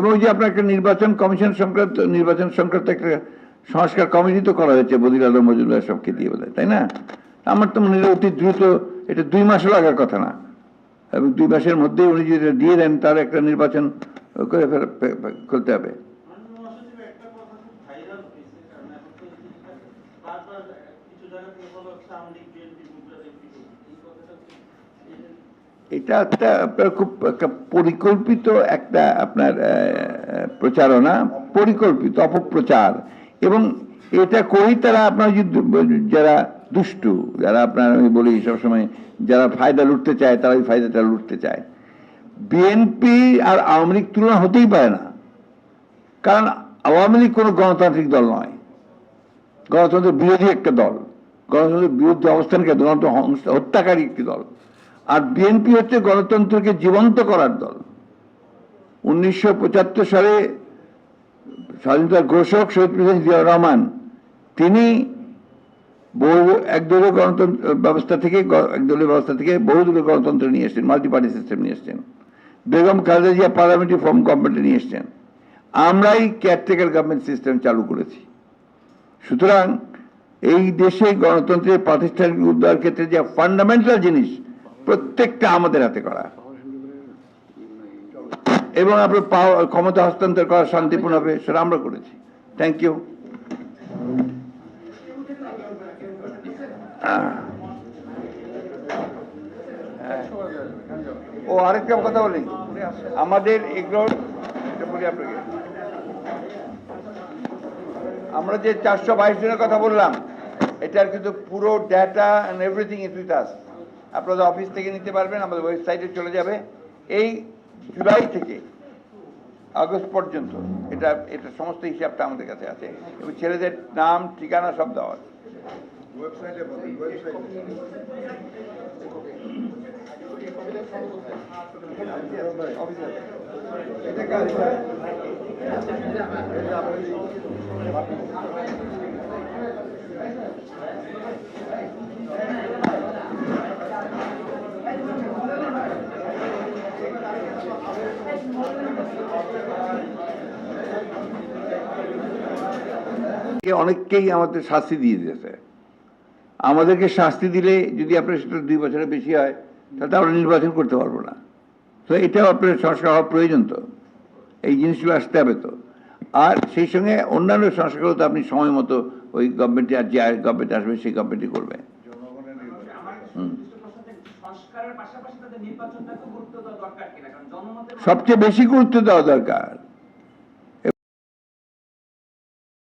এবং যে আপনার একটা নির্বাচন কমিশন সংক্রান্ত, নির্বাচন সংক্রান্ত একটা সংস্কার কমিটি তো করা হয়েছে, বদির আলম, মজুমদার সবকে দিয়ে বলে তাই না? আমার তো মনে হয় অতি দ্রুত, এটা দুই মাসও লাগার কথা না। এবং দুই মাসের মধ্যেই উনি যদি দিয়ে দেন তার একটা নির্বাচন করে করতে হবে। এটা একটা আপনার খুব পরিকল্পিত একটা আপনার প্রচারণা, পরিকল্পিত, অপপ্রচার। এবং এটা করেই তারা আপনার যারা দুষ্টু, যারা আপনার আমি বলি সবসময়, যারা ফায়দা লুটতে চায়, তারা ওই ফায়দাটা লুটতে চায়। বিএনপি আর আওয়ামী লীগ তুলনা হতেই পারে না। কারণ আওয়ামী লীগ কোনো গণতান্ত্রিক দল নয়। গণতন্ত্রের বিরোধী একটা দল। গণতন্ত্রের বিরুদ্ধে অবস্থানকে গণতন্ত্র হত্যাকারী একটি দল। আর বিএনপি হচ্ছে গণতন্ত্রকে জীবন্ত করার দল। উনিশশো পঁচাত্তর সালে স্বাধীনতার ঘোষক শহীদ প্রেসিডেন্ট জিয়াউর রহমান, তিনি বহু একদলীয় গণতন্ত্র ব্যবস্থা থেকে একদলীয় ব্যবস্থা থেকে বহুদলীয় গণতন্ত্র নিয়ে এসেছেন মাল্টি পার্টি সিস্টেম নিয়ে এসেছেন। বেগম খালেদা জিয়া পার্লামেন্টারি ফর্ম গভর্নমেন্টে নিয়ে এসেছেন। আমরাই কেয়ারটেকার গভর্নমেন্ট সিস্টেম চালু করেছি। সুতরাং এই দেশে গণতন্ত্রের প্রাতিষ্ঠানিক উদ্ধার ক্ষেত্রে যে ফান্ডামেন্টাল জিনিস প্রত্যেকটা আমাদের হাতে করা। এবং আপনার ক্ষমতা হস্তান্তর করা শান্তিপূর্ণ হবে, সেটা আমরা করেছি। থ্যাংক ইউ ও, আরেকটা কথা বলি। আমাদের এগুলো আপনাকে। আমরা যে চারশো বাইশ জনের কথা বললাম, এটার কিন্তু পুরো data and everything is with us আপনাদের অফিস থেকে নিতে পারবেন আমাদের ওয়েবসাইটে চলে যাবে। এই জুলাই থেকে আগস্ট পর্যন্ত এটা এটা সমস্ত হিসাবটা আমাদের কাছে আছে। এবং ছেলেদের নাম ঠিকানা সব দেওয়া আছে পাবেন ওয়েবসাইটে এটা কাজ করে। কে অনেককেই আমাদের শাস্তি দিয়ে দিয়েছে। আমাদেরকে শাস্তি দিলে যদি আপনার সেটা দুই বছরের বেশি হয় তাহলে আমরা নির্বাচন করতে পারব না। তো এটাও আপনার সংস্কার হওয়া প্রয়োজন তো। এই জিনিসগুলো আসতে হবে তো। আর সেই সঙ্গে অন্যান্য সংস্কারও তো আপনি সময় মতো ওই গভর্নমেন্টে আর যে গভর্নমেন্ট আসবে সেই গভর্নমেন্টই করবে। হুম। সবচেয়ে বেশি গুরুত্ব দেওয়া দরকার।